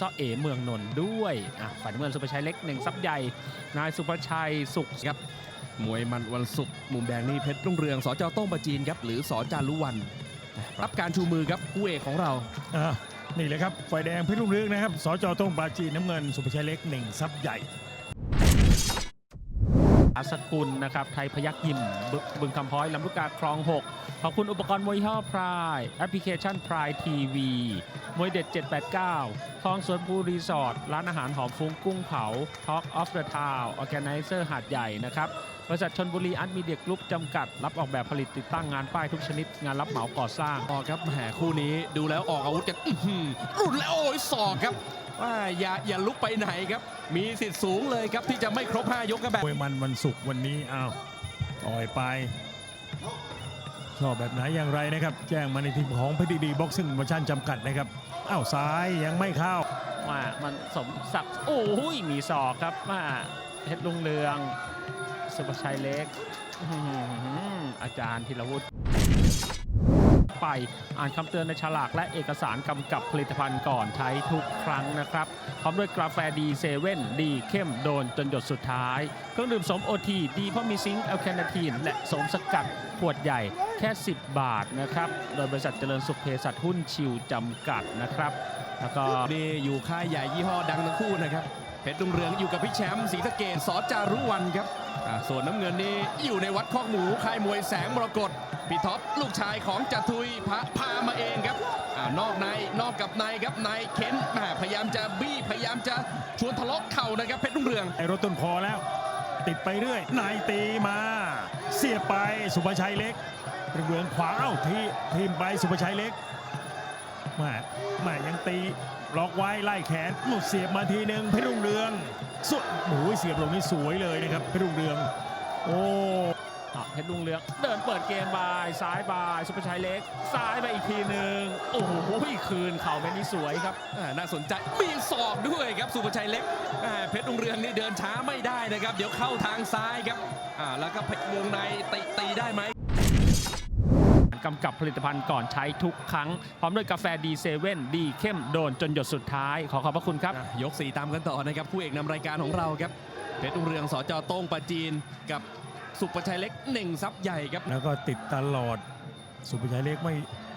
เจ้าเอ๋เมืองนนท์ด้วยอะฝ่ายน้ำเงินสุภชัยเล็กหนึ่งซับใหญ่ นายสุภชัยสุขครับ มวยมันวันศุกร์มุมแดงนี่เพชรรุ่งเรืองสจโต้งประจีนครับ หรือสจารุวัน รับการชูมือครับคู่เอกของเรา อะนี่เลยครับ ฝ่ายแดงเพชรรุ่งเรืองนะครับ สจต้งปราจีนน้ำเงิน สุภชัยเล็กหนึ่งซับใหญ่ อาสกุลนะครับไทยพยักยิมบึบึงคำพ้อยลำลูกกาคลอง 6 ขอบคุณอุปกรณ์มวยยี่อพรายแอปพลิเคชันพรายทีวีมวยเด็ด 789 คลองสวนภูรีสอร์ทร้านอาหารหอมฟุ้งกุ้งเผา Talk of the Town Organizer หาดใหญ่นะครับ บริษัทชนบุรีอาร์ตมีเดียกรุ๊ปจำกัด รับออกแบบผลิตติดตั้งงานป้ายทุกชนิด งานรับเหมาก่อสร้างออกครับแหมคู่นี้ดูแล้วออกอาวุธกันอื้อหือรุนแล้วโอ้ยศอกครับว่าอย่าอย่าลุกไปไหนครับ มีสิทธิ์สูงเลยครับที่จะไม่ครบ 5 ยกกันแบบมวยมันวันศุกร์วันนี้อ้าวต่อยไปชอบแบบไหนอย่างไรนะครับ แจ้งมาในทีมของเพชรดีบ็อกซิ่งโปรโมชั่นจำกัดนะครับอ้าวซ้ายยังไม่เข้าว่ามันสมศักดิ์โอ้ยมีศอกครับว่า เพชรลุงเรือง สุภชัยเล็กอื้อหืออาจารย์ธีรวุฒิไปอ่านคำเตือนในฉลากและเอกสารกำกับผลิตภัณฑ์ก่อนใช้ทุกครั้งนะครับ พร้อมด้วยกาแฟดีเซเว่นดีเข้มโดนจนหยดสุดท้าย เครื่องดื่มสมโอทีดีเพราะมีซิงค์แอลคาเนทีน และสมสกัดขวดใหญ่แค่ 10 บาทนะครับ โดยบริษัทเจริญสุขเภสัชหุ้นชิวจำกัดนะครับ แล้วก็นี่อยู่ค่ายใหญ่ยี่ห้อดังทั้งคู่นะครับ เพชรรุ่งเรืองอยู่กับพี่แชมป์ศรีสะเกดสจารุวันครับส่วนน้ำเงินนี่อยู่ในวัดคอกหมูค่ายมวยแสงมรกตพี่ท็อปลูกชายของจัตุยพาพามาเองครับอนอกในนอกกับในครับในเค้นแม่พยายามจะบี้พยายามจะชวนทะเลาะเข่านะครับเพชรรุ่งเรืองไอรถต้นคอแล้ว ติดไปเรื่อยนายตีมา เสียไปสุภชัยเล็กเป็นเบืองขวาเอ้าทีทีมไปสุภชัยเล็กแม่แม่ยังตี ล็อกไว้ไล่แขนหมุดเสียบมาทีหนึ่งเพชรรุ่งเรืองสุดโอ้ยเสียบลงนี่สวยเลยนะครับเพชรรุ่งเรือง โอ้เพชรลุงเรือง เดินเปิดเกมบายซ้ายบายสุภชัยเล็ก ซ้ายไปอีกทีหนึ่งโอ้โหคืนเข่าเป็นนี่สวยครับน่าสนใจมีศอกด้วยครับสุภชัยเล็กเพชรรุ่งเรืองนี่เดินช้าไม่ได้นะครับ เดี๋ยวเข้าทางซ้ายครับอ่าแล้วก็เพชรวงในตีตีได้ไหม กำกับผลิตภัณฑ์ก่อนใช้ทุกครั้ง พร้อมด้วยกาแฟดีเซเว่นดีเข้มโดนจนหยดสุดท้าย ขอขอบพระคุณครับอะยกสีตามกันต่อนะครับคู่เอกนำรายการของเราครับเพชรรุ่งเรืองสจโต้งปราจีน กับสุประชัยเล็กหนึ่งซับใหญ่ครับ แล้วก็ติดตลอด สุภชัยเล็กไม่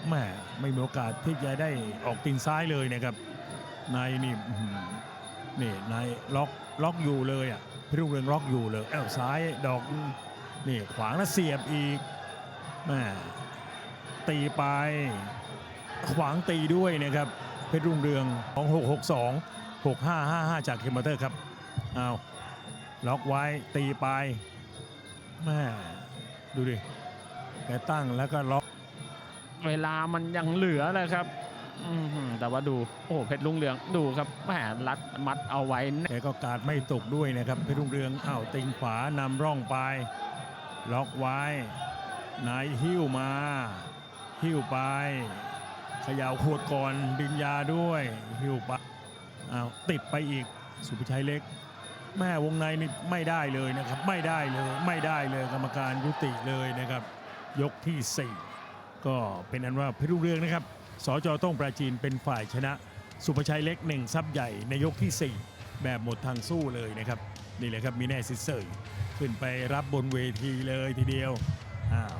แม่ไม่มีโอกาสที่จะได้ออกตีนซ้ายเลยนะครับนายนี่อื้อหือนี่นายล็อกล็อกอยู่เลยอะพี่รุ่งเรืองล็อกอยู่เลยแอวซ้ายดอกนี่ขวางแล้วเสียบอีกแม่ ตีไปขวางตีด้วยนะครับเพชรรุ่งเรืองของ 662 6555 จากเคมเตอร์ครับเอาล็อกไว้ตีไปแม่ดูดิแกตั้งแล้วก็ล็อกเวลามันยังเหลือเลยครับอื้อหือแต่ว่าดูโอ้โหเพชรลุงเรืองดูครับแหมรัดมัดเอาไว้แน่แกก็การไม่ตกด้วยนะครับเพชรรุ่งเรืองอ้าวติงขวานำร่องไป ล็อกไว้นายหิ้วมา หิ้วไปขย่าขวดก่อนดึงยาด้วยหิ้วไปอ้าวติดไปอีกสุภชัยเล็ก แม่วงในนี่ไม่ได้เลยนะครับ ไม่ได้เลยไม่ได้เลยกรรมการยุติเลยนะครับ ยกที่ 4 ก็เป็นอันว่าพชรรุ่งเรืองนะครับสจต้องปราจีนเป็นฝ่ายชนะ สุภชัยเล็กหนึ่งซับใหญ่ในยกที่ 4 แบบหมดทางสู้เลยนะครับนี่แหละครับมีแน่สิเซยขึ้นไปรับบนเวทีเลยทีเดียวอ้าว